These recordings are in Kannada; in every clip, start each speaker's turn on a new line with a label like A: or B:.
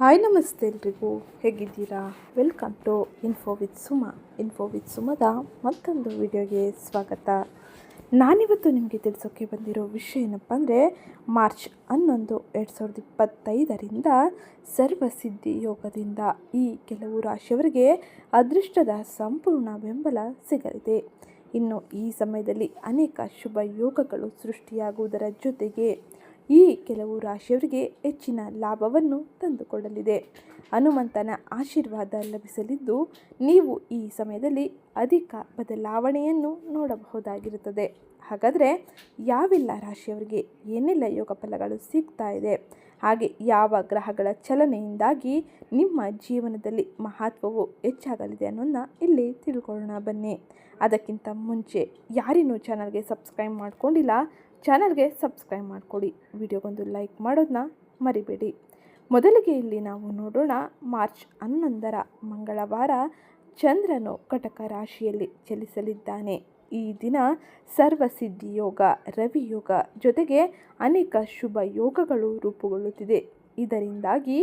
A: ಹಾಯ್ ನಮಸ್ತೆ ಎಲ್ರಿಗೂ. ಹೇಗಿದ್ದೀರಾ? Welcome to info with Suma info with ಸುಮದ ಮತ್ತೊಂದು ವಿಡಿಯೋಗೆ ಸ್ವಾಗತ. ನಾನಿವತ್ತು ನಿಮಗೆ ತಿಳಿಸೋಕ್ಕೆ ಬಂದಿರೋ ವಿಷಯ ಏನಪ್ಪ ಅಂದರೆ, ಮಾರ್ಚ್ ಹನ್ನೊಂದು ಎರಡು ಸಾವಿರದ ಇಪ್ಪತ್ತೈದರಿಂದ ಸರ್ವಸಿದ್ಧಿ ಯೋಗದಿಂದ ಈ ಕೆಲವು ರಾಶಿಯವರಿಗೆ ಅದೃಷ್ಟದ ಸಂಪೂರ್ಣ ಬೆಂಬಲ ಸಿಗಲಿದೆ. ಇನ್ನು ಈ ಸಮಯದಲ್ಲಿ ಅನೇಕ ಶುಭ ಯೋಗಗಳು ಸೃಷ್ಟಿಯಾಗುವುದರ ಜೊತೆಗೆ ಈ ಕೆಲವು ರಾಶಿಯವರಿಗೆ ಹೆಚ್ಚಿನ ಲಾಭವನ್ನು ತಂದುಕೊಡಲಿದೆ. ಹನುಮಂತನ ಆಶೀರ್ವಾದ ಲಭಿಸಲಿದ್ದು, ನೀವು ಈ ಸಮಯದಲ್ಲಿ ಅಧಿಕ ಬದಲಾವಣೆಯನ್ನು ನೋಡಬಹುದಾಗಿರುತ್ತದೆ. ಹಾಗಾದರೆ ಯಾವೆಲ್ಲ ರಾಶಿಯವರಿಗೆ ಏನೆಲ್ಲ ಯೋಗ ಫಲಗಳು ಸಿಗ್ತಾ ಇದೆ? ಹಾಗೆ ಯಾವ ಗ್ರಹಗಳ ಚಲನೆಯಿಂದಾಗಿ ನಿಮ್ಮ ಜೀವನದಲ್ಲಿ ಮಹತ್ವವು ಹೆಚ್ಚಾಗಲಿದೆ ಅನ್ನೋದನ್ನ ಇಲ್ಲಿ ತಿಳ್ಕೊಳ್ಳೋಣ ಬನ್ನಿ. ಅದಕ್ಕಿಂತ ಮುಂಚೆ ಯಾರಿನ್ನೂ ಚಾನಲ್ಗೆ ಸಬ್ಸ್ಕ್ರೈಬ್ ಮಾಡ್ಕೊಂಡಿಲ್ಲ ಚಾನಲ್ಗೆ ಸಬ್ಸ್ಕ್ರೈಬ್ ಮಾಡಿಕೊಡಿ. ವಿಡಿಯೋಗೊಂದು ಲೈಕ್ ಮಾಡೋದನ್ನ ಮರಿಬೇಡಿ. ಮೊದಲಿಗೆ ಇಲ್ಲಿ ನಾವು ನೋಡೋಣ ಮಾರ್ಚ್ ಹನ್ನೊಂದರ ಮಂಗಳವಾರ ಚಂದ್ರನು ಕಟಕ ರಾಶಿಯಲ್ಲಿ ಚಲಿಸಲಿದ್ದಾನೆ. ಈ ದಿನ ಸರ್ವಸಿದ್ಧಿ ಯೋಗ ರವಿಯೋಗ ಜೊತೆಗೆ ಅನೇಕ ಶುಭ ಯೋಗಗಳು ರೂಪುಗೊಳ್ಳುತ್ತಿದೆ. ಇದರಿಂದಾಗಿ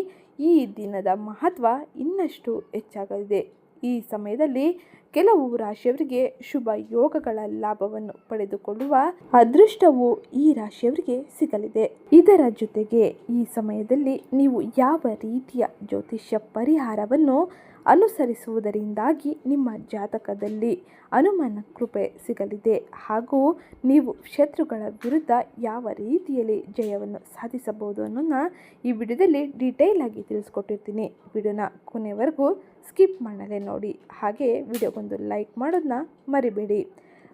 A: ಈ ದಿನದ ಮಹತ್ವ ಇನ್ನಷ್ಟು ಹೆಚ್ಚಾಗಲಿದೆ. ಈ ಸಮಯದಲ್ಲಿ ಕೆಲವು ರಾಶಿಯವರಿಗೆ ಶುಭ ಯೋಗಗಳ ಲಾಭವನ್ನು ಪಡೆದುಕೊಳ್ಳುವ ಅದೃಷ್ಟವು ಈ ರಾಶಿಯವರಿಗೆ ಸಿಗಲಿದೆ. ಇದರ ಜೊತೆಗೆ ಈ ಸಮಯದಲ್ಲಿ ನೀವು ಯಾವ ರೀತಿಯ ಜ್ಯೋತಿಷ್ಯ ಪರಿಹಾರವನ್ನು ಅನುಸರಿಸುವುದರಿಂದಾಗಿ ನಿಮ್ಮ ಜಾತಕದಲ್ಲಿ ಅನುಮಾನ ಕೃಪೆ ಸಿಗಲಿದೆ. ಹಾಗೂ ನೀವು ಶತ್ರುಗಳ ವಿರುದ್ಧ ಯಾವ ರೀತಿಯಲ್ಲಿ ಜಯವನ್ನು ಸಾಧಿಸಬಹುದು ಅನ್ನೋದನ್ನ ಈ ವಿಡಿಯೋದಲ್ಲಿ ಡೀಟೇಲ್ ಆಗಿ ತಿಳಿಸ್ಕೊಟ್ಟಿರ್ತೀನಿ. ವಿಡಿಯೋನ ಕೊನೆವರೆಗೂ ಸ್ಕಿಪ್ ಮಾಡದೆ ನೋಡಿ. ಹಾಗೆ ವಿಡಿಯೋಗೊಂದು ಲೈಕ್ ಮಾಡೋದನ್ನ ಮರಿಬೇಡಿ.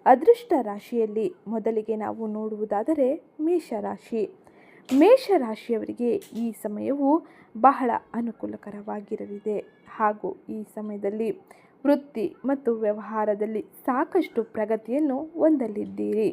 A: ಅದೃಷ್ಟ ರಾಶಿಯಲ್ಲಿ ಮೊದಲಿಗೆ ನಾವು ನೋಡುವುದಾದರೆ ಮೇಷರಾಶಿ. ಮೇಷರಾಶಿಯವರಿಗೆ ಈ ಸಮಯವು ಬಹಳ ಅನುಕೂಲಕರವಾಗಿರಲಿದೆ. ಹಾಗೂ ಈ ಸಮಯದಲ್ಲಿ ವೃತ್ತಿ ಮತ್ತು ವ್ಯವಹಾರದಲ್ಲಿ ಸಾಕಷ್ಟು ಪ್ರಗತಿಯನ್ನು ಹೊಂದಲಿದ್ದೀರಿ.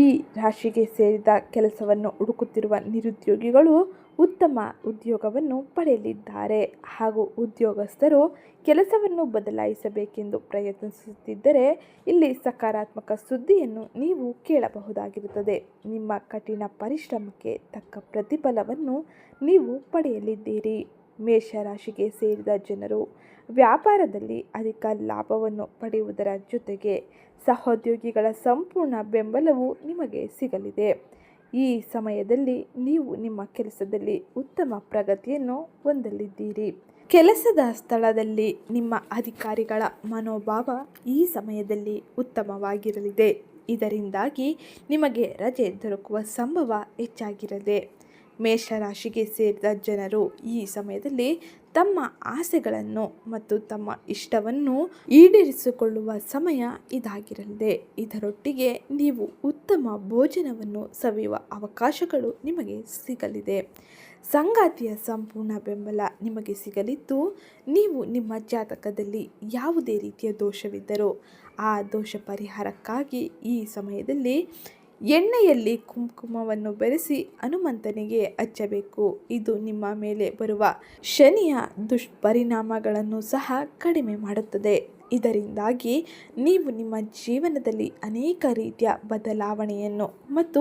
A: ಈ ರಾಶಿಗೆ ಸೇರಿದ ಕೆಲಸವನ್ನು ಹುಡುಕುತ್ತಿರುವ ನಿರುದ್ಯೋಗಿಗಳು ಉತ್ತಮ ಉದ್ಯೋಗವನ್ನು ಪಡೆಯಲಿದ್ದಾರೆ. ಹಾಗೂ ಉದ್ಯೋಗಸ್ಥರು ಕೆಲಸವನ್ನು ಬದಲಾಯಿಸಬೇಕೆಂದು ಪ್ರಯತ್ನಿಸುತ್ತಿದ್ದರೆ ಇಲ್ಲಿ ಸಕಾರಾತ್ಮಕ ಸುದ್ದಿಯನ್ನು ನೀವು ಕೇಳಬಹುದಾಗಿರುತ್ತದೆ. ನಿಮ್ಮ ಕಠಿಣ ಪರಿಶ್ರಮಕ್ಕೆ ತಕ್ಕ ಪ್ರತಿಫಲವನ್ನು ನೀವು ಪಡೆಯಲಿದ್ದೀರಿ. ಮೇಷರಾಶಿಗೆ ಸೇರಿದ ಜನರು ವ್ಯಾಪಾರದಲ್ಲಿ ಅಧಿಕ ಲಾಭವನ್ನು ಪಡೆಯುವುದರ ಜೊತೆಗೆ ಸಹೋದ್ಯೋಗಿಗಳ ಸಂಪೂರ್ಣ ಬೆಂಬಲವು ನಿಮಗೆ ಸಿಗಲಿದೆ. ಈ ಸಮಯದಲ್ಲಿ ನೀವು ನಿಮ್ಮ ಕೆಲಸದಲ್ಲಿ ಉತ್ತಮ ಪ್ರಗತಿಯನ್ನು ಹೊಂದಲಿದ್ದೀರಿ. ಕೆಲಸದ ಸ್ಥಳದಲ್ಲಿ ನಿಮ್ಮ ಅಧಿಕಾರಿಗಳ ಮನೋಭಾವ ಈ ಸಮಯದಲ್ಲಿ ಉತ್ತಮವಾಗಿರಲಿದೆ. ಇದರಿಂದಾಗಿ ನಿಮಗೆ ರಜೆ ದೊರಕುವ ಸಂಭವ ಹೆಚ್ಚಾಗಿರದೆ ಮೇಷರಾಶಿಗೆ ಸೇರಿದ ಜನರು ಈ ಸಮಯದಲ್ಲಿ ತಮ್ಮ ಆಸೆಗಳನ್ನು ಮತ್ತು ತಮ್ಮ ಇಷ್ಟವನ್ನು ಈಡೇರಿಸಿಕೊಳ್ಳುವ ಸಮಯ ಇದಾಗಿರಲಿದೆ. ಇದರೊಟ್ಟಿಗೆ ನೀವು ಉತ್ತಮ ಭೋಜನವನ್ನು ಸವಿಯುವ ಅವಕಾಶಗಳು ನಿಮಗೆ ಸಿಗಲಿದೆ. ಸಂಗಾತಿಯ ಸಂಪೂರ್ಣ ಬೆಂಬಲ ನಿಮಗೆ ಸಿಗಲಿದ್ದು, ನೀವು ನಿಮ್ಮ ಜಾತಕದಲ್ಲಿ ಯಾವುದೇ ರೀತಿಯ ದೋಷವಿದ್ದರೂ ಆ ದೋಷ ಪರಿಹಾರಕ್ಕಾಗಿ ಈ ಸಮಯದಲ್ಲಿ ಎಣ್ಣೆಯಲ್ಲಿ ಕುಂಕುಮವನ್ನು ಬೆರೆಸಿ ಹನುಮಂತನಿಗೆ ಹಚ್ಚಬೇಕು. ಇದು ನಿಮ್ಮ ಮೇಲೆ ಬರುವ ಶನಿಯ ದುಷ್ಪರಿಣಾಮಗಳನ್ನು ಸಹ ಕಡಿಮೆ ಮಾಡುತ್ತದೆ. ಇದರಿಂದಾಗಿ ನೀವು ನಿಮ್ಮ ಜೀವನದಲ್ಲಿ ಅನೇಕ ರೀತಿಯ ಬದಲಾವಣೆಯನ್ನು ಮತ್ತು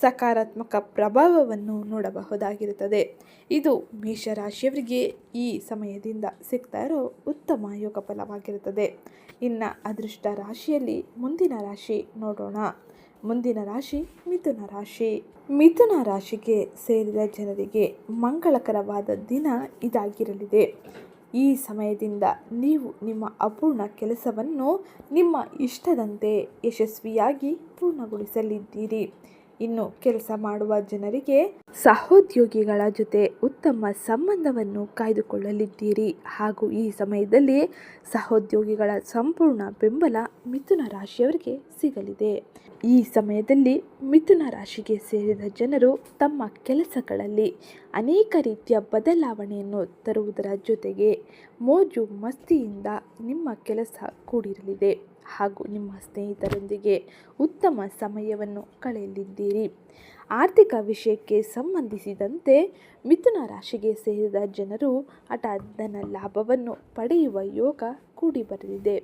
A: ಸಕಾರಾತ್ಮಕ ಪ್ರಭಾವವನ್ನು ನೋಡಬಹುದಾಗಿರುತ್ತದೆ. ಇದು ಮೇಷರಾಶಿಯವರಿಗೆ ಈ ಸಮಯದಿಂದ ಸಿಗ್ತಾ ಇರೋ ಉತ್ತಮ ಯೋಗ ಫಲವಾಗಿರುತ್ತದೆ ಇನ್ನು ಅದೃಷ್ಟ ರಾಶಿಯಲ್ಲಿ ಮುಂದಿನ ರಾಶಿ ನೋಡೋಣ. ಮುಂದಿನ ರಾಶಿ ಮಿಥುನ ರಾಶಿ. ಮಿಥುನ ರಾಶಿಗೆ ಸೇರಿದ ಜನರಿಗೆ ಮಂಗಳಕರವಾದ ದಿನ ಇದಾಗಿರಲಿದೆ. ಈ ಸಮಯದಿಂದ ನೀವು ನಿಮ್ಮ ಅಪೂರ್ಣ ಕೆಲಸವನ್ನು ನಿಮ್ಮ ಇಷ್ಟದಂತೆ ಯಶಸ್ವಿಯಾಗಿ ಪೂರ್ಣಗೊಳಿಸಲಿದ್ದೀರಿ. ಇನ್ನು ಕೆಲಸ ಮಾಡುವ ಜನರಿಗೆ ಸಹೋದ್ಯೋಗಿಗಳ ಜೊತೆ ಉತ್ತಮ ಸಂಬಂಧವನ್ನು ಕಾಯ್ದುಕೊಳ್ಳಲಿದ್ದೀರಿ. ಹಾಗೂ ಈ ಸಮಯದಲ್ಲಿ ಸಹೋದ್ಯೋಗಿಗಳ ಸಂಪೂರ್ಣ ಬೆಂಬಲ ಮಿಥುನ ರಾಶಿಯವರಿಗೆ ಸಿಗಲಿದೆ. ಈ ಸಮಯದಲ್ಲಿ ಮಿಥುನ ರಾಶಿಗೆ ಸೇರಿದ ಜನರು ತಮ್ಮ ಕೆಲಸಗಳಲ್ಲಿ ಅನೇಕ ರೀತಿಯ ಬದಲಾವಣೆಯನ್ನು ತರುವುದರ ಜೊತೆಗೆ ಮೋಜು ಮಸ್ತಿಯಿಂದ ನಿಮ್ಮ ಕೆಲಸ ಕೂಡಿರಲಿದೆ. ಹಾಗೂ ನಿಮ್ಮ ಸ್ನೇಹಿತರೊಂದಿಗೆ ಉತ್ತಮ ಸಮಯವನ್ನು ಕಳೆಯಲಿದ್ದೀರಿ. ಆರ್ಥಿಕ ವಿಷಯಕ್ಕೆ ಸಂಬಂಧಿಸಿದಂತೆ ಮಿಥುನ ರಾಶಿಗೆ ಸೇರಿದ ಜನರು ಹಠಾತ್ ಧನ ಲಾಭವನ್ನು ಪಡೆಯುವ ಯೋಗ ಕೂಡಿ ಬರಲಿದೆ.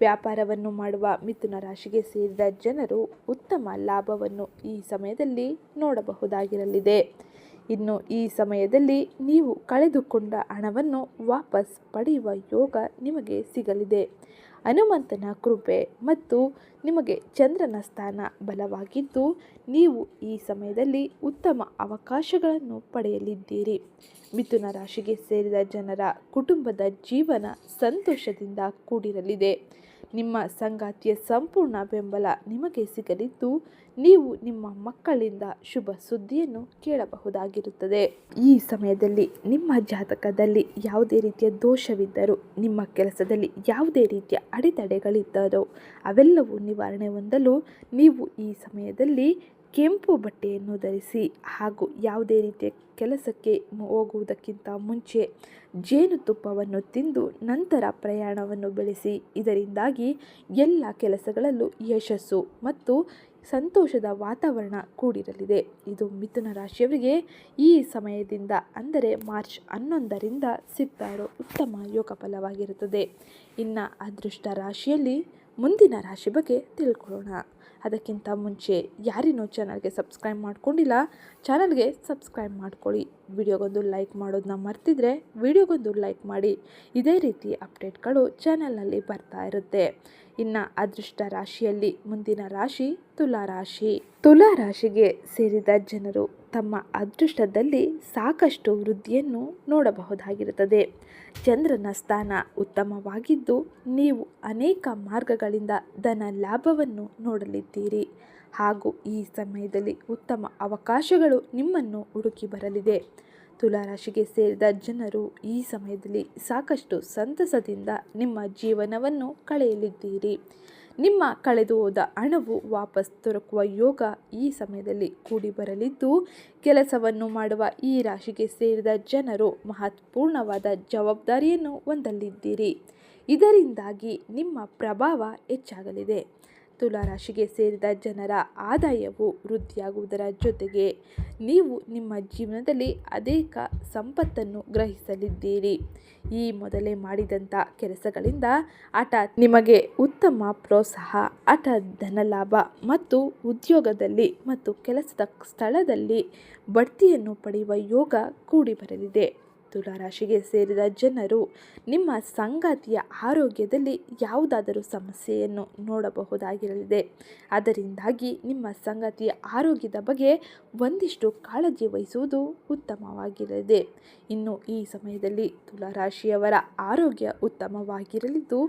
A: ವ್ಯಾಪಾರವನ್ನು ಮಾಡುವ ಮಿಥುನ ರಾಶಿಗೆ ಸೇರಿದ ಜನರು ಉತ್ತಮ ಲಾಭವನ್ನು ಈ ಸಮಯದಲ್ಲಿ ನೋಡಬಹುದಾಗಿರಲಿದೆ. ಇನ್ನು ಈ ಸಮಯದಲ್ಲಿ ನೀವು ಕಳೆದುಕೊಂಡ ಹಣವನ್ನು ವಾಪಸ್ ಪಡೆಯುವ ಯೋಗ ನಿಮಗೆ ಸಿಗಲಿದೆ. ಹನುಮಂತನ ಕೃಪೆ ಮತ್ತು ನಿಮಗೆ ಚಂದ್ರನ ಸ್ಥಾನ ಬಲವಾಗಿದ್ದು, ನೀವು ಈ ಸಮಯದಲ್ಲಿ ಉತ್ತಮ ಅವಕಾಶಗಳನ್ನು ಪಡೆಯಲಿದ್ದೀರಿ. ಮಿಥುನ ರಾಶಿಗೆ ಸೇರಿದ ಜನರ ಕುಟುಂಬದ ಜೀವನ ಸಂತೋಷದಿಂದ ಕೂಡಿರಲಿದೆ. ನಿಮ್ಮ ಸಂಗಾತಿಯ ಸಂಪೂರ್ಣ ಬೆಂಬಲ ನಿಮಗೆ ಸಿಗಲಿದ್ದು ನೀವು ನಿಮ್ಮ ಮಕ್ಕಳಿಂದ ಶುಭ ಸುದ್ದಿಯನ್ನು ಕೇಳಬಹುದಾಗಿರುತ್ತದೆ. ಈ ಸಮಯದಲ್ಲಿ ನಿಮ್ಮ ಜಾತಕದಲ್ಲಿ ಯಾವುದೇ ರೀತಿಯ ದೋಷವಿದ್ದರೂ, ನಿಮ್ಮ ಕೆಲಸದಲ್ಲಿ ಯಾವುದೇ ರೀತಿಯ ಅಡೆತಡೆಗಳಿದ್ದರೂ, ಅವೆಲ್ಲವೂ ನಿವಾರಣೆ ಹೊಂದಲು ನೀವು ಈ ಸಮಯದಲ್ಲಿ ಕೆಂಪು ಬಟ್ಟೆಯನ್ನು ಧರಿಸಿ ಹಾಗೂ ಯಾವುದೇ ರೀತಿಯ ಕೆಲಸಕ್ಕೆ ಹೋಗುವುದಕ್ಕಿಂತ ಮುಂಚೆ ಜೇನುತುಪ್ಪವನ್ನು ತಿಂದು ನಂತರ ಪ್ರಯಾಣವನ್ನು ಬೆಳೆಸಿ, ಇದರಿಂದಾಗಿ ಎಲ್ಲ ಕೆಲಸಗಳಲ್ಲೂ ಯಶಸ್ಸು ಮತ್ತು ಸಂತೋಷದ ವಾತಾವರಣ ಕೂಡಿರಲಿದೆ. ಇದು ಮಿಥುನ ರಾಶಿಯವರಿಗೆ ಈ ಸಮಯದಿಂದ, ಅಂದರೆ ಮಾರ್ಚ್ ಹನ್ನೊಂದರಿಂದ ಸಿಗ್ತಾ ಇರೋ ಉತ್ತಮ ಯೋಗ ಫಲವಾಗಿರುತ್ತದೆ ಇನ್ನು ಅದೃಷ್ಟ ರಾಶಿಯಲ್ಲಿ ಮುಂದಿನ ರಾಶಿ ಬಗ್ಗೆ ತಿಳ್ಕೊಳ್ಳೋಣ. ಅದಕ್ಕಿಂತ ಮುಂಚೆ ಯಾರಿನೂ ಚಾನಲ್ಗೆ ಸಬ್ಸ್ಕ್ರೈಬ್ ಮಾಡ್ಕೊಂಡಿಲ್ಲ ಚಾನಲ್ಗೆ ಸಬ್ಸ್ಕ್ರೈಬ್ ಮಾಡ್ಕೊಳ್ಳಿ. ವಿಡಿಯೋಗೊಂದು ಲೈಕ್ ಮಾಡೋದನ್ನ ಮರ್ತಿದ್ರೆ ವಿಡಿಯೋಗೊಂದು ಲೈಕ್ ಮಾಡಿ. ಇದೇ ರೀತಿ ಅಪ್ಡೇಟ್ಗಳು ಚಾನಲ್ನಲ್ಲಿ ಬರ್ತಾ ಇರುತ್ತೆ. ಇನ್ನು ಅದೃಷ್ಟ ರಾಶಿಯಲ್ಲಿ ಮುಂದಿನ ರಾಶಿ ತುಲಾ ರಾಶಿ. ತುಲಾ ರಾಶಿಗೆ ಸೇರಿದ ಜನರು ತಮ್ಮ ಅದೃಷ್ಟದಲ್ಲಿ ಸಾಕಷ್ಟು ವೃದ್ಧಿಯನ್ನು ನೋಡಬಹುದಾಗಿರುತ್ತದೆ. ಚಂದ್ರನ ಸ್ಥಾನ ಉತ್ತಮವಾಗಿದ್ದು, ನೀವು ಅನೇಕ ಮಾರ್ಗಗಳಿಂದ ಧನ ಲಾಭವನ್ನು ನೋಡಲಿದ್ದೀರಿ. ಹಾಗೂ ಈ ಸಮಯದಲ್ಲಿ ಉತ್ತಮ ಅವಕಾಶಗಳು ನಿಮ್ಮನ್ನು ಹುಡುಕಿ ಬರಲಿದೆ. ತುಲಾರಾಶಿಗೆ ಸೇರಿದ ಜನರು ಈ ಸಮಯದಲ್ಲಿ ಸಾಕಷ್ಟು ಸಂತಸದಿಂದ ನಿಮ್ಮ ಜೀವನವನ್ನು ಕಳೆಯಲಿದ್ದೀರಿ. ನಿಮ್ಮ ಕಳೆದು ಹೋದ ಹಣವು ವಾಪಸ್ ದೊರಕುವ ಯೋಗ ಈ ಸಮಯದಲ್ಲಿ ಕೂಡಿ ಬರಲಿದ್ದು, ಕೆಲಸವನ್ನು ಮಾಡುವ ಈ ರಾಶಿಗೆ ಸೇರಿದ ಜನರು ಮಹತ್ವಪೂರ್ಣವಾದ ಜವಾಬ್ದಾರಿಯನ್ನು ಹೊಂದಲಿದ್ದೀರಿ. ಇದರಿಂದಾಗಿ ನಿಮ್ಮ ಪ್ರಭಾವ ಹೆಚ್ಚಾಗಲಿದೆ. ತುಲಾರಾಶಿಗೆ ಸೇರಿದ ಜನರ ಆದಾಯವು ವೃದ್ಧಿಯಾಗುವುದರ ಜೊತೆಗೆ ನೀವು ನಿಮ್ಮ ಜೀವನದಲ್ಲಿ ಅನೇಕ ಸಂಪತ್ತನ್ನು ಗ್ರಹಿಸಲಿದ್ದೀರಿ. ಈ ಮೊದಲೇ ಮಾಡಿದಂಥ ಕೆಲಸಗಳಿಂದ ಹಠಾತ್ ನಿಮಗೆ ಉತ್ತಮ ಪ್ರೋತ್ಸಾಹ ಹಠಾತ್ ಧನಲಾಭ ಮತ್ತು ಉದ್ಯೋಗದಲ್ಲಿ ಮತ್ತು ಕೆಲಸದ ಸ್ಥಳದಲ್ಲಿ ಬಡ್ತಿಯನ್ನು ಪಡೆಯುವ ಯೋಗ ಕೂಡಿ ಬರಲಿದೆ ತುಲಾರಾಶಿಗೆ ಸೇರಿದ ಜನರು ನಿಮ್ಮ ಸಂಗಾತಿಯ ಆರೋಗ್ಯದಲ್ಲಿ ಯಾವುದಾದರೂ ಸಮಸ್ಯೆಯನ್ನು ನೋಡಬಹುದಾಗಿರಲಿದೆ. ಅದರಿಂದಾಗಿ ನಿಮ್ಮ ಸಂಗಾತಿಯ ಆರೋಗ್ಯದ ಬಗ್ಗೆ ಒಂದಿಷ್ಟು ಕಾಳಜಿ ವಹಿಸುವುದು ಉತ್ತಮವಾಗಿರಲಿದೆ. ಇನ್ನು ಈ ಸಮಯದಲ್ಲಿ ತುಲಾರಾಶಿಯವರ ಆರೋಗ್ಯ ಉತ್ತಮವಾಗಿರಲಿದ್ದು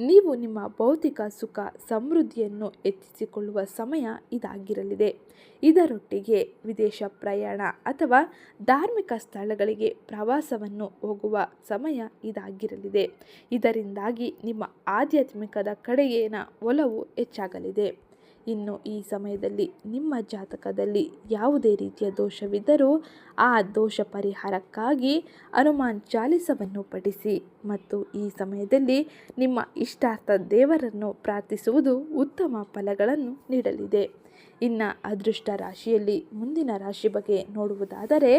A: ನೀವು ನಿಮ್ಮ ಭೌತಿಕ ಸುಖ ಸಮೃದ್ಧಿಯನ್ನು ಹೆಚ್ಚಿಸಿಕೊಳ್ಳುವ ಸಮಯ ಇದಾಗಿರಲಿದೆ. ಇದರೊಟ್ಟಿಗೆ ವಿದೇಶ ಪ್ರಯಾಣ ಅಥವಾ ಧಾರ್ಮಿಕ ಸ್ಥಳಗಳಿಗೆ ಪ್ರವಾಸವನ್ನು ಹೋಗುವ ಸಮಯ ಇದಾಗಿರಲಿದೆ. ಇದರಿಂದಾಗಿ ನಿಮ್ಮ ಆಧ್ಯಾತ್ಮಿಕದ ಕಡೆಗೇನ ಒಲವು ಹೆಚ್ಚಾಗಲಿದೆ. ಇನ್ನು ಈ ಸಮಯದಲ್ಲಿ ನಿಮ್ಮ ಜಾತಕದಲ್ಲಿ ಯಾವುದೇ ರೀತಿಯ ದೋಷವಿದ್ದರೂ ಆ ದೋಷ ಪರಿಹಾರಕ್ಕಾಗಿ ಹನುಮಾನ್ ಚಾಲಿಸವನ್ನು ಪಠಿಸಿ ಮತ್ತು ಈ ಸಮಯದಲ್ಲಿ ನಿಮ್ಮ ಇಷ್ಟಾರ್ಥ ದೇವರನ್ನು ಪ್ರಾರ್ಥಿಸುವುದು ಉತ್ತಮ ಫಲಗಳನ್ನು ನೀಡಲಿದೆ. ಇನ್ನು ಅದೃಷ್ಟ ರಾಶಿಯಲ್ಲಿ ಮುಂದಿನ ರಾಶಿ ಬಗ್ಗೆ ನೋಡುವುದಾದರೆ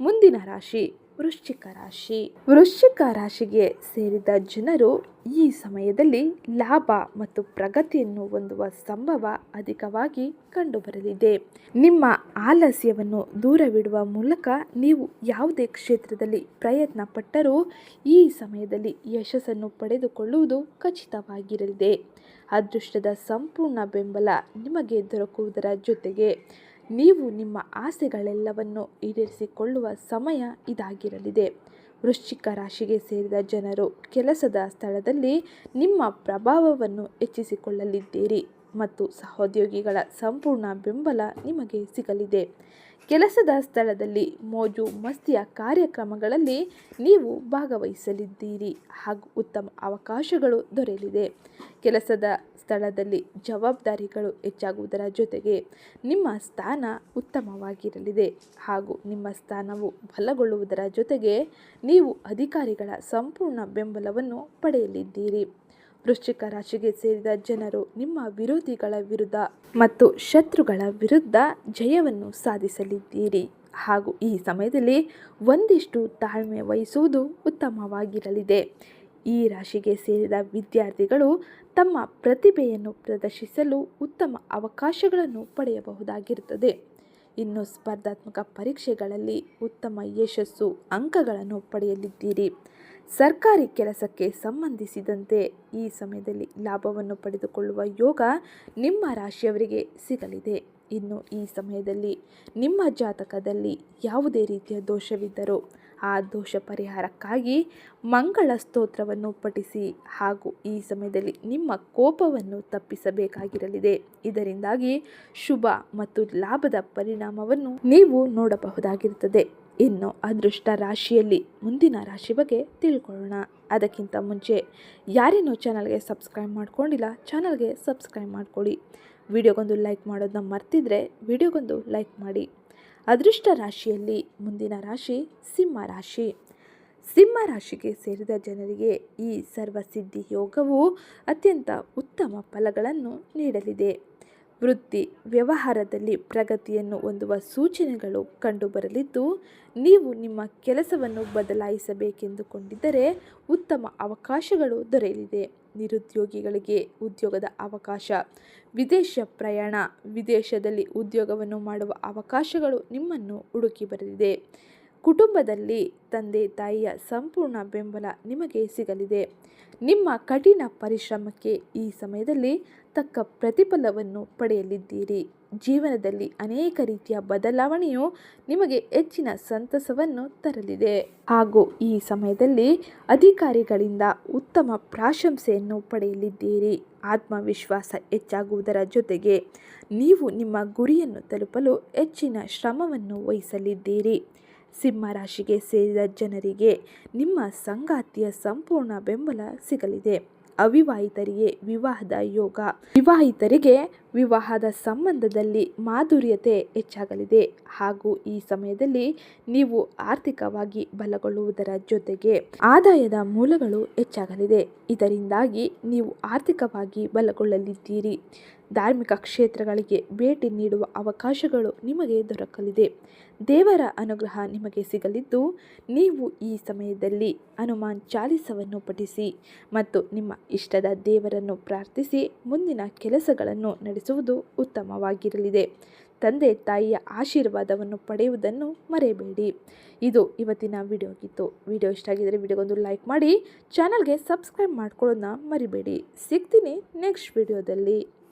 A: ಮುಂದಿನ ರಾಶಿ ವೃಶ್ಚಿಕ ರಾಶಿ. ವೃಶ್ಚಿಕ ರಾಶಿಗೆ ಸೇರಿದ ಜನರು ಈ ಸಮಯದಲ್ಲಿ ಲಾಭ ಮತ್ತು ಪ್ರಗತಿಯನ್ನು ಹೊಂದುವ ಸಂಭವ ಅಧಿಕವಾಗಿ ಕಂಡುಬರಲಿದೆ. ನಿಮ್ಮ ಆಲಸ್ಯವನ್ನು ದೂರವಿಡುವ ಮೂಲಕ ನೀವು ಯಾವುದೇ ಕ್ಷೇತ್ರದಲ್ಲಿ ಪ್ರಯತ್ನ ಪಟ್ಟರೂ ಈ ಸಮಯದಲ್ಲಿ ಯಶಸ್ಸನ್ನು ಪಡೆದುಕೊಳ್ಳುವುದು ಖಚಿತವಾಗಿರಲಿದೆ. ಅದೃಷ್ಟದ ಸಂಪೂರ್ಣ ಬೆಂಬಲ ನಿಮಗೆ ದೊರಕುವುದರ ಜೊತೆಗೆ ನೀವು ನಿಮ್ಮ ಆಸೆಗಳೆಲ್ಲವನ್ನು ಈಡೇರಿಸಿಕೊಳ್ಳುವ ಸಮಯ ಇದಾಗಿರಲಿದೆ. ವೃಶ್ಚಿಕ ರಾಶಿಗೆ ಸೇರಿದ ಜನರು ಕೆಲಸದ ಸ್ಥಳದಲ್ಲಿ ನಿಮ್ಮ ಪ್ರಭಾವವನ್ನು ಹೆಚ್ಚಿಸಿಕೊಳ್ಳಲಿದ್ದೀರಿ ಮತ್ತು ಸಹೋದ್ಯೋಗಿಗಳ ಸಂಪೂರ್ಣ ಬೆಂಬಲ ನಿಮಗೆ ಸಿಗಲಿದೆ. ಕೆಲಸದ ಸ್ಥಳದಲ್ಲಿ ಮೋಜು ಮಸ್ತಿಯ ಕಾರ್ಯಕ್ರಮಗಳಲ್ಲಿ ನೀವು ಭಾಗವಹಿಸಲಿದ್ದೀರಿ ಹಾಗೂ ಉತ್ತಮ ಅವಕಾಶಗಳು ದೊರೆಯಲಿದೆ. ಕೆಲಸದ ಸ್ಥಳದಲ್ಲಿ ಜವಾಬ್ದಾರಿಗಳು ಹೆಚ್ಚಾಗುವುದರ ಜೊತೆಗೆ ನಿಮ್ಮ ಸ್ಥಾನ ಉತ್ತಮವಾಗಿರಲಿದೆ ಹಾಗೂ ನಿಮ್ಮ ಸ್ಥಾನವು ಬಲಗೊಳ್ಳುವುದರ ಜೊತೆಗೆ ನೀವು ಅಧಿಕಾರಿಗಳ ಸಂಪೂರ್ಣ ಬೆಂಬಲವನ್ನು ಪಡೆಯಲಿದ್ದೀರಿ. ವೃಶ್ಚಿಕ ರಾಶಿಗೆ ಸೇರಿದ ಜನರು ನಿಮ್ಮ ವಿರೋಧಿಗಳ ವಿರುದ್ಧ ಮತ್ತು ಶತ್ರುಗಳ ವಿರುದ್ಧ ಜಯವನ್ನು ಸಾಧಿಸಲಿದ್ದೀರಿ ಹಾಗೂ ಈ ಸಮಯದಲ್ಲಿ ಒಂದಿಷ್ಟು ತಾಳ್ಮೆ ವಹಿಸುವುದು ಉತ್ತಮವಾಗಿರಲಿದೆ. ಈ ರಾಶಿಗೆ ಸೇರಿದ ವಿದ್ಯಾರ್ಥಿಗಳು ತಮ್ಮ ಪ್ರತಿಭೆಯನ್ನು ಪ್ರದರ್ಶಿಸಲು ಉತ್ತಮ ಅವಕಾಶಗಳನ್ನು ಪಡೆಯಬಹುದಾಗಿರುತ್ತದೆ. ಇನ್ನು ಸ್ಪರ್ಧಾತ್ಮಕ ಪರೀಕ್ಷೆಗಳಲ್ಲಿ ಉತ್ತಮ ಯಶಸ್ಸು ಅಂಕಗಳನ್ನು ಪಡೆಯಲಿದ್ದೀರಿ. ಸರ್ಕಾರಿ ಕೆಲಸಕ್ಕೆ ಸಂಬಂಧಿಸಿದಂತೆ ಈ ಸಮಯದಲ್ಲಿ ಲಾಭವನ್ನು ಪಡೆದುಕೊಳ್ಳುವ ಯೋಗ ನಿಮ್ಮ ರಾಶಿಯವರಿಗೆ ಸಿಗಲಿದೆ. ಇನ್ನು ಈ ಸಮಯದಲ್ಲಿ ನಿಮ್ಮ ಜಾತಕದಲ್ಲಿ ಯಾವುದೇ ರೀತಿಯ ದೋಷವಿದ್ದರೂ ಆ ದೋಷ ಪರಿಹಾರಕ್ಕಾಗಿ ಮಂಗಳ ಸ್ತೋತ್ರವನ್ನು ಪಠಿಸಿ ಹಾಗೂ ಈ ಸಮಯದಲ್ಲಿ ನಿಮ್ಮ ಕೋಪವನ್ನು ತಪ್ಪಿಸಬೇಕಾಗಿರಲಿದೆ. ಇದರಿಂದಾಗಿ ಶುಭ ಮತ್ತು ಲಾಭದ ಪರಿಣಾಮವನ್ನು ನೀವು ನೋಡಬಹುದಾಗಿರುತ್ತದೆ. ಇನ್ನು ಅದೃಷ್ಟ ರಾಶಿಯಲ್ಲಿ ಮುಂದಿನ ರಾಶಿ ಬಗ್ಗೆ ತಿಳ್ಕೊಳ್ಳೋಣ. ಅದಕ್ಕಿಂತ ಮುಂಚೆ ಯಾರೇನೋ ಚಾನಲ್ಗೆ ಸಬ್ಸ್ಕ್ರೈಬ್ ಮಾಡ್ಕೊಂಡಿಲ್ಲ, ಚಾನಲ್ಗೆ ಸಬ್ಸ್ಕ್ರೈಬ್ ಮಾಡ್ಕೊಳ್ಳಿ. ವಿಡಿಯೋಗೊಂದು ಲೈಕ್ ಮಾಡೋದನ್ನ ಮರ್ತಿದ್ರೆ ವಿಡಿಯೋಗೊಂದು ಲೈಕ್ ಮಾಡಿ. ಅದೃಷ್ಟ ರಾಶಿಯಲ್ಲಿ ಮುಂದಿನ ರಾಶಿ ಸಿಂಹ ರಾಶಿ. ಸಿಂಹ ರಾಶಿಗೆ ಸೇರಿದ ಜನರಿಗೆ ಈ ಸರ್ವಸಿದ್ಧಿ ಯೋಗವು ಅತ್ಯಂತ ಉತ್ತಮ ಫಲಗಳನ್ನು ನೀಡಲಿದೆ. ವೃತ್ತಿ ವ್ಯವಹಾರದಲ್ಲಿ ಪ್ರಗತಿಯನ್ನು ಹೊಂದುವ ಸೂಚನೆಗಳು ಕಂಡುಬರಲಿದ್ದು, ನೀವು ನಿಮ್ಮ ಕೆಲಸವನ್ನು ಬದಲಾಯಿಸಬೇಕೆಂದುಕೊಂಡಿದ್ದರೆ ಉತ್ತಮ ಅವಕಾಶಗಳು ದೊರೆಯಲಿದೆ. ನಿರುದ್ಯೋಗಿಗಳಿಗೆ ಉದ್ಯೋಗದ ಅವಕಾಶ, ವಿದೇಶ ಪ್ರಯಾಣ, ವಿದೇಶದಲ್ಲಿ ಉದ್ಯೋಗವನ್ನು ಮಾಡುವ ಅವಕಾಶಗಳು ನಿಮ್ಮನ್ನು ಹುಡುಕಿ ಬರಲಿದೆ. ಕುಟುಂಬದಲ್ಲಿ ತಂದೆ ತಾಯಿಯ ಸಂಪೂರ್ಣ ಬೆಂಬಲ ನಿಮಗೆ ಸಿಗಲಿದೆ. ನಿಮ್ಮ ಕಠಿಣ ಪರಿಶ್ರಮಕ್ಕೆ ಈ ಸಮಯದಲ್ಲಿ ತಕ್ಕ ಪ್ರತಿಫಲವನ್ನು ಪಡೆಯಲಿದ್ದೀರಿ. ಜೀವನದಲ್ಲಿ ಅನೇಕ ರೀತಿಯ ಬದಲಾವಣೆಯು ನಿಮಗೆ ಹೆಚ್ಚಿನ ಸಂತಸವನ್ನು ತರಲಿದೆ. ಹಾಗೂ ಈ ಸಮಯದಲ್ಲಿ ಅಧಿಕಾರಿಗಳಿಂದ ಉತ್ತಮ ಪ್ರಶಂಸೆಯನ್ನು ಪಡೆಯಲಿದ್ದೀರಿ. ಆತ್ಮವಿಶ್ವಾಸ ಹೆಚ್ಚಾಗುವುದರ ಜೊತೆಗೆ ನೀವು ನಿಮ್ಮ ಗುರಿಯನ್ನು ತಲುಪಲು ಹೆಚ್ಚಿನ ಶ್ರಮವನ್ನು ವಹಿಸಲಿದ್ದೀರಿ. ಸಿಂಹ ರಾಶಿಗೆ ಸೇರಿದ ಜನರಿಗೆ ನಿಮ್ಮ ಸಂಗಾತಿಯ ಸಂಪೂರ್ಣ ಬೆಂಬಲ ಸಿಗಲಿದೆ. ಅವಿವಾಹಿತರಿಗೆ ವಿವಾಹದ ಯೋಗ. ವಿವಾಹಿತರಿಗೆ ವಿವಾಹದ ಸಂಬಂಧದಲ್ಲಿ ಮಾಧುರ್ಯತೆ ಹೆಚ್ಚಾಗಲಿದೆ. ಹಾಗೂ ಈ ಸಮಯದಲ್ಲಿ ನೀವು ಆರ್ಥಿಕವಾಗಿ ಬಲಗೊಳ್ಳುವುದರ ಜೊತೆಗೆ ಆದಾಯದ ಮೂಲಗಳು ಹೆಚ್ಚಾಗಲಿದೆ. ಇದರಿಂದಾಗಿ ನೀವು ಆರ್ಥಿಕವಾಗಿ ಬಲಗೊಳ್ಳಲಿದ್ದೀರಿ. ಧಾರ್ಮಿಕ ಕ್ಷೇತ್ರಗಳಿಗೆ ಭೇಟಿ ನೀಡುವ ಅವಕಾಶಗಳು ನಿಮಗೆ ದೊರಕಲಿದೆ. ದೇವರ ಅನುಗ್ರಹ ನಿಮಗೆ ಸಿಗಲಿದ್ದು, ನೀವು ಈ ಸಮಯದಲ್ಲಿ ಹನುಮಾನ್ ಚಾಲಿಸವನ್ನು ಪಠಿಸಿ ಮತ್ತು ನಿಮ್ಮ ಇಷ್ಟದ ದೇವರನ್ನು ಪ್ರಾರ್ಥಿಸಿ ಮುಂದಿನ ಕೆಲಸಗಳನ್ನು ನಡೆಸುವುದು ಉತ್ತಮವಾಗಿರಲಿದೆ. ತಂದೆ ತಾಯಿಯ ಆಶೀರ್ವಾದವನ್ನು ಪಡೆಯುವುದನ್ನು ಮರೆಯಬೇಡಿ. ಇದು ಇವತ್ತಿನ ವಿಡಿಯೋ ಆಗಿತ್ತು. ವಿಡಿಯೋ ಇಷ್ಟ ಆಗಿದ್ದರೆ ವಿಡಿಯೋಗೊಂದು ಲೈಕ್ ಮಾಡಿ, ಚಾನಲ್ಗೆ ಸಬ್ಸ್ಕ್ರೈಬ್ ಮಾಡ್ಕೊಳ್ಳೋದನ್ನ ಮರಿಬೇಡಿ. ಸಿಗ್ತೀನಿ ನೆಕ್ಸ್ಟ್ ವಿಡಿಯೋದಲ್ಲಿ.